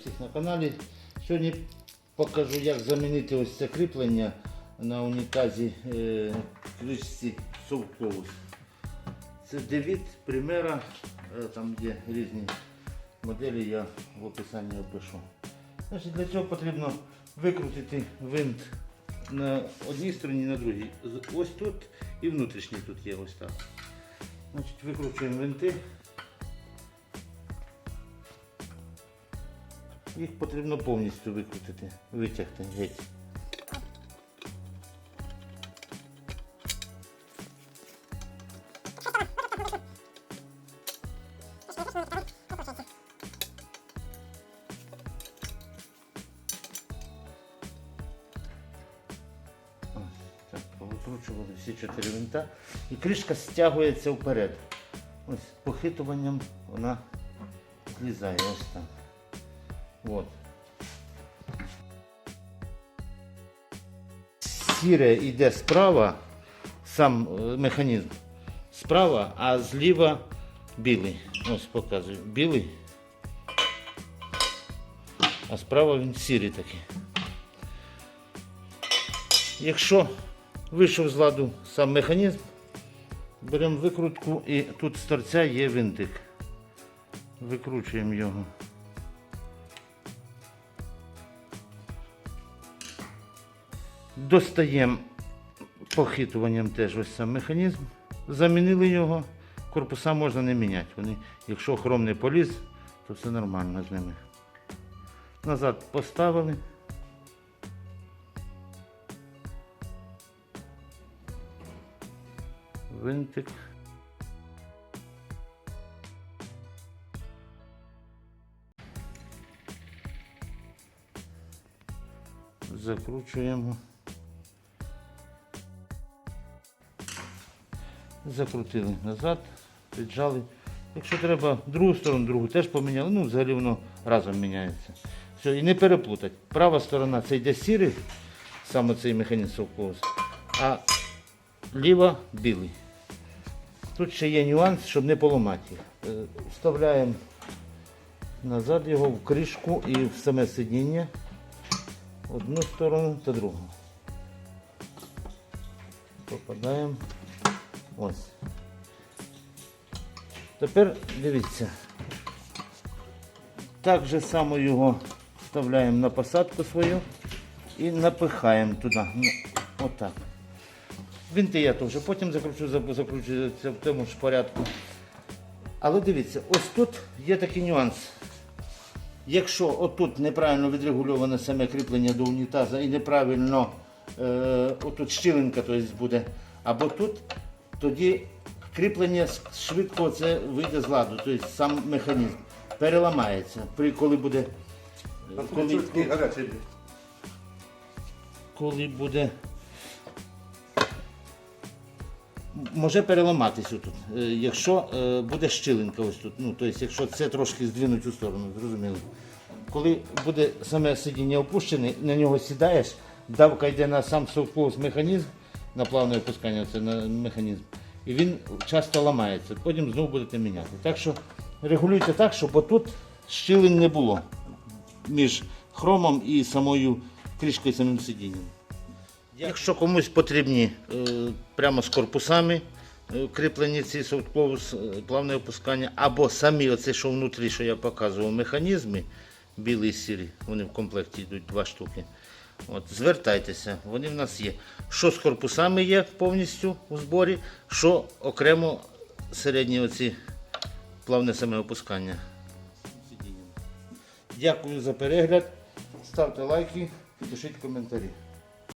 всіх на каналі. Сьогодні покажу, як замінити ось це кріплення на унітазі е, кришці Совковус. Це Девід, Примера, е, там є різні моделі, я в описанні опишу. Значить, для цього потрібно викрутити винт на одній стороні, на другій. Ось тут і внутрішній тут є ось так. Значить, викручуємо винти. Їх потрібно повністю викрутити, витягти геть. Повикручували всі чотири винта. І кришка стягується вперед. Ось похитуванням вона злізає ось так. От. Сіре йде справа, сам е, механізм справа, а зліва білий. Ось показую. Білий. А справа він сірий такий. Якщо вийшов з ладу сам механізм, беремо викрутку і тут з торця є винтик. Викручуємо його. Достаємо похитуванням теж ось сам механізм. Замінили його. Корпуса можна не міняти. Вони, якщо хром не поліз, то все нормально з ними. Назад поставили. Винтик. Закручуємо. Закрутили назад, піджали. Якщо треба другу сторону, другу теж поміняли, ну взагалі воно разом міняється. Все, і не переплутати. Права сторона це йде сірий, саме цей механізм совковус, а ліва білий. Тут ще є нюанс, щоб не поламати. Е, Вставляємо назад його в кришку і в саме сидіння. Одну сторону та другу. Попадаємо. Ось. Тепер дивіться. Так же само його вставляємо на посадку свою і напихаємо туди. Ну, Отак. Вінти я теж потім закручу, закручу в тому ж порядку. Але дивіться, ось тут є такий нюанс. Якщо отут неправильно відрегульоване саме кріплення до унітаза і неправильно е, отут щілинка тобто, буде, або тут, тоді кріплення швидко це вийде з ладу, тобто сам механізм переламається, при, коли буде. е, Коли, коли буде. Може переламатися тут, е, якщо е, буде щілинка ось тут. Ну, тобто, якщо це трошки здвинуть у сторону, зрозуміло. Коли буде саме сидіння опущене, на нього сідаєш, давка йде на сам совковус механізм, на плавне опускання, це механізм, і він часто ламається. Потім знову будете міняти. Так що регулюйте так, щоб отут щілин не було між хромом і самою кришкою самим сидінням. Якщо комусь потрібні е, прямо з корпусами е, кріплені ці софтклоус, е, плавне опускання, або самі оце, що внутрі, що я показував, механізми, білий і сірі, вони в комплекті йдуть два штуки. От, звертайтеся, вони в нас є. Що з корпусами є повністю у зборі, що окремо середні оці плавне самеопускання. Дякую за перегляд. Ставте лайки пишіть коментарі.